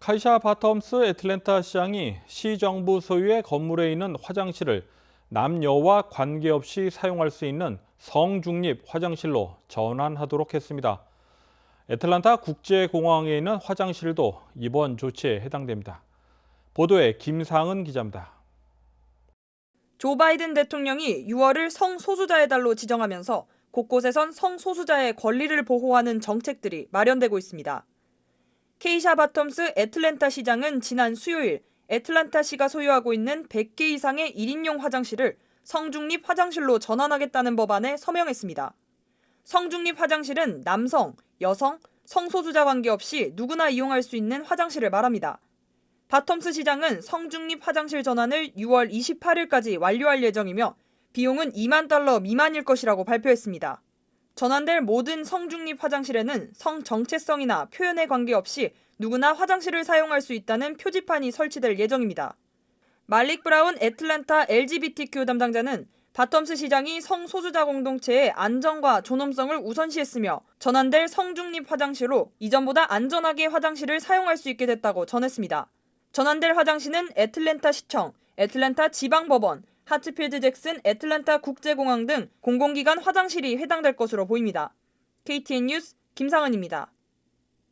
카이샤 바텀스 애틀랜타 시장이 시정부 소유의 건물에 있는 화장실을 남녀와 관계없이 사용할 수 있는 성중립 화장실로 전환하도록 했습니다. 애틀란타 국제공항에 있는 화장실도 이번 조치에 해당됩니다. 보도에 김상은 기자입니다. 조 바이든 대통령이 6월을 성소수자의 달로 지정하면서 곳곳에선 성소수자의 권리를 보호하는 정책들이 마련되고 있습니다. 케이샤 바텀스 애틀랜타 시장은 지난 수요일 애틀란타시가 소유하고 있는 100개 이상의 1인용 화장실을 성중립 화장실로 전환하겠다는 법안에 서명했습니다. 성중립 화장실은 남성, 여성, 성소수자 관계없이 누구나 이용할 수 있는 화장실을 말합니다. 바텀스 시장은 성중립 화장실 전환을 6월 28일까지 완료할 예정이며 비용은 2만 달러 미만일 것이라고 발표했습니다. 전환될 모든 성중립 화장실에는 성 정체성이나 표현에 관계없이 누구나 화장실을 사용할 수 있다는 표지판이 설치될 예정입니다. 말릭 브라운 애틀랜타 LGBTQ 담당자는 바텀스 시장이 성소수자 공동체의 안전과 존엄성을 우선시했으며 전환될 성중립 화장실로 이전보다 안전하게 화장실을 사용할 수 있게 됐다고 전했습니다. 전환될 화장실은 애틀랜타 시청, 애틀랜타 지방법원, 하츠필드 잭슨 애틀랜타 국제공항 등 공공기관 화장실이 해당될 것으로 보입니다. KTN 뉴스 김상은입니다.